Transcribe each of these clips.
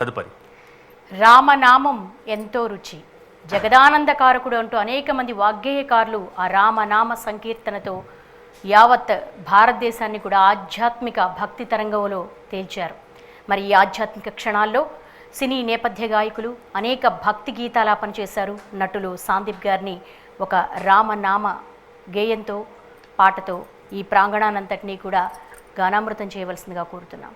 తదుపరి. రామనామం ఎంతో రుచి. జగదానందకారకుడు అంటూ అనేక మంది వాగ్గేయకారులు ఆ రామనామ సంకీర్తనతో యావత్ భారతదేశాన్ని కూడా ఆధ్యాత్మిక భక్తి తరంగంలో తేల్చారు. మరి ఈ ఆధ్యాత్మిక క్షణాల్లో సినీ నేపథ్య గాయకులు అనేక భక్తి గీతాలాపన చేశారు నటులు సాందీప్ గారిని ఒక రామనామ గేయంతో పాటతో ఈ ప్రాంగణానంతటినీ కూడా గానామృతం చేయవలసిందిగా కోరుతున్నాం.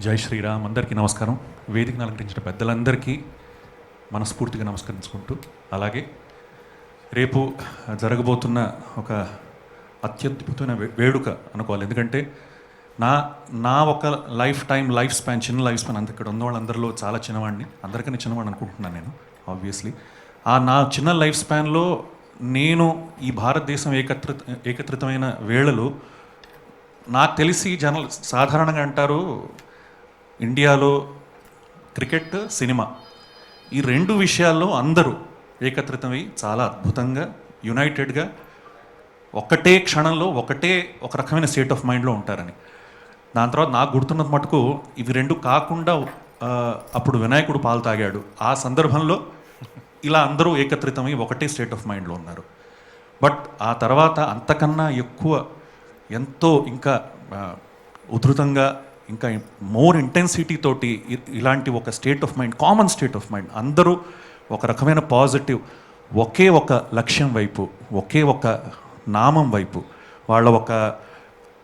జై శ్రీరామ్ అందరికీ నమస్కారం. వేదికను అలంకరించిన పెద్దలందరికీ మనస్ఫూర్తిగా నమస్కరించుకుంటూ అలాగే రేపు జరగబోతున్న ఒక అత్యద్భుతమైన వేడుక అనుకోవాలి. ఎందుకంటే నా నా ఒక లైఫ్ టైం లైఫ్ స్పాన్ చిన్న లైఫ్ స్పాన్ అంత ఇక్కడ ఉన్న వాళ్ళందరిలో చాలా చిన్నవాడిని అందరికన్నా చిన్నవాడిని అనుకుంటున్నాను నేను ఆబ్వియస్లీ. ఆ నా చిన్న లైఫ్ స్పాన్లో నేను ఈ భారతదేశం ఏకత్రిత ఏకత్రితమైన వేళలో నాకు తెలిసి జనరల్ సాధారణంగా అంటారు ఇండియాలో క్రికెట్ సినిమా ఈ రెండు విషయాల్లో అందరూ ఏకత్రితమై చాలా అద్భుతంగా యునైటెడ్గా ఒకటే క్షణంలో ఒకటే ఒక రకమైన స్టేట్ ఆఫ్ మైండ్లో ఉంటారని. దాని తర్వాత నాకు గుర్తున్నది మటుకు ఇవి రెండు కాకుండా అప్పుడు వినాయకుడు పాలు తాగాడు. ఆ సందర్భంలో ఇలా అందరూ ఏకత్రితమై ఒకటే స్టేట్ ఆఫ్ మైండ్లో ఉన్నారు. బట్ ఆ తర్వాత అంతకన్నా ఎక్కువ ఎంతో ఇంకా ఉధృతంగా ఇంకా మోర్ ఇంటెన్సిటీ తోటి ఇలాంటి ఒక state of mind common state of mind అందరూ ఒక రకమైన పాజిటివ్ ఒకే ఒక లక్ష్యం వైపు ఒకే ఒక నామం వైపు వాళ్ళ ఒక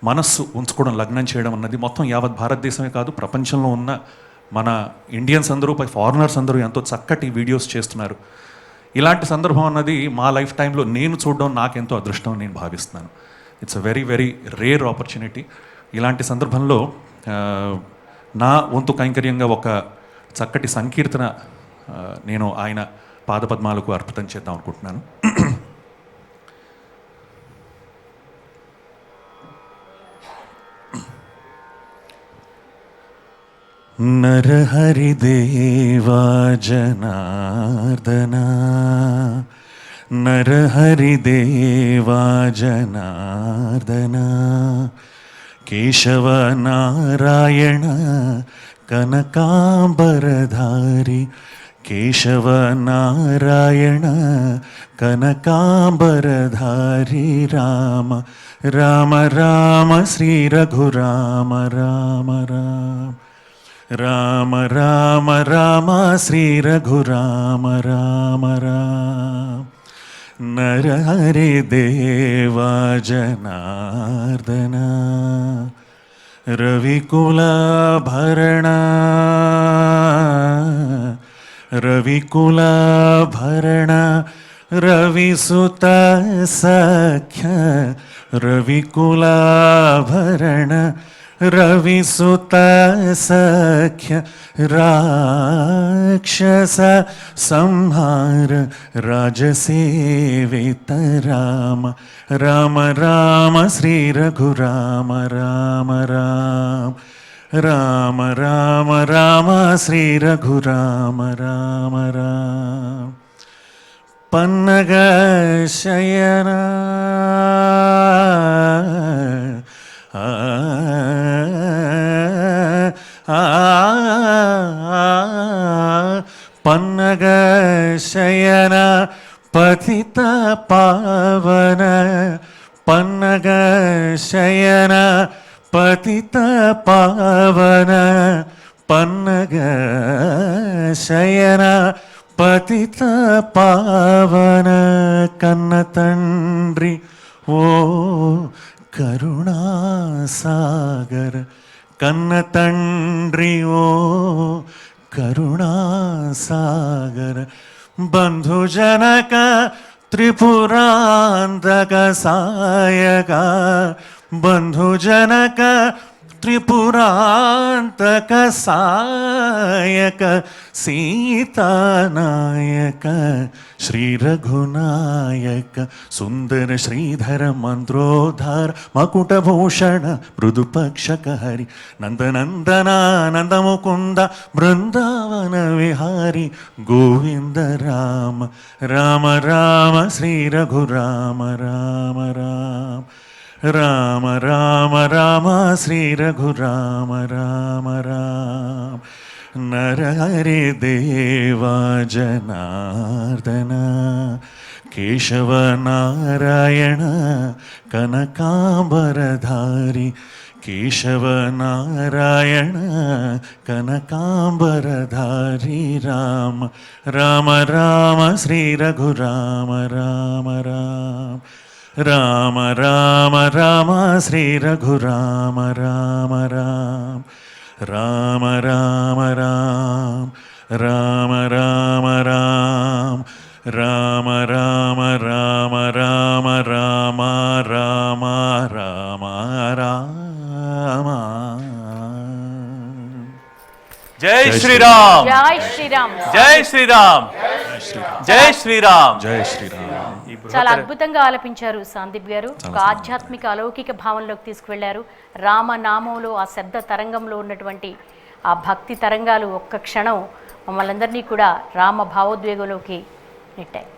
మనస్సు ఉంచుకోవడం లగ్నం చేయడం అన్నది మొత్తం యావత్ భారతదేశమే కాదు ప్రపంచంలో ఉన్న మన ఇండియన్స్ అందరూ పై ఫారినర్స్ అందరూ ఎంతో చక్కటి వీడియోస్ చేస్తున్నారు. ఇలాంటి సందర్భం అన్నది మా లైఫ్ టైంలో నేను చూడడం నాకెంతో అదృష్టం నేను భావిస్తున్నాను. It's a very very rare opportunity ఇలాంటి సందర్భంలో నా వంతు కైంకర్యంగా ఒక చక్కటి సంకీర్తన నేను ఆయన పాదపద్మాలకు అర్పితం చేద్దాం అనుకుంటున్నాను. నరహరిదేవా జనార్దనా केशव नारायण कनकाम्बरधारी। केशव नारायण कनकाम्बरधारी। राम राम राम, श्री रघुराम, राम राम। राम राम राम, श्री रघुराम, राम राम। नरहरि देवा जनार्दना रविकुलाभरणा रविकुलाभरणा रविसुत सख्य रविकुलाभरण रविसुत सख्य राक्षस संहार राजसेवित राम। राम राम, श्री रघु राम राम। राम राम राम राम श्री रघु राम राम राम। पन्नग शयना பன்னக சயனா பதித பாவன பன்னக சயனா பதித பாவன பன்னக சயனா பதித பாவன கண்ண தன்றி ஓ கருணாசாகர கண்ண தன்றி ஓ करुणा सागर बंधुजनक बन्धुजनक बंधु जनक త్రిపురాంతక సాయక సీతానాయక శ్రీ రఘునాయక సుందర శ్రీధర మంత్రోధార మకుటభూషణ మృదుపక్షక హరి నందనందన నందముకుంద బృందావన విహారి గోవింద రామ రామ రామ శ్రీ రఘురామ రామ రామ. राम राम राम श्री रघु राम राम। राम नर हरे देवा जनार्दन। केशव नारायण कनकाम्बरधारी केशव नारायण कनकाम्बरधारी राम राम राम श्री रघुराम राम राम, राम। రామ రామ రామ శ్రీ రఘురామ రామ రామ రామ రామ రామ రామ రామ రామ రామ రామ రామ రామ రామ రామ రామ రామ జై శ్రీరామ్ జై శ్రీరామ్ జై శ్రీరామ్ జై శ్రీరామ్ జై శ్రీరామ్ ఈ చాలా అద్భుతంగా ఆలపించారు సందీప్ గారు. ఒక ఆధ్యాత్మిక అలౌకిక భావంలోకి తీసుకువెళ్ళారు. రామనామంలో ఆ శబ్ద తరంగంలో ఉన్నటువంటి ఆ భక్తి తరంగాలు ఒక్క క్షణం మమ్మల్ని అందరినీ కూడా రామ భావోద్వేగంలోకి నెట్టాయి.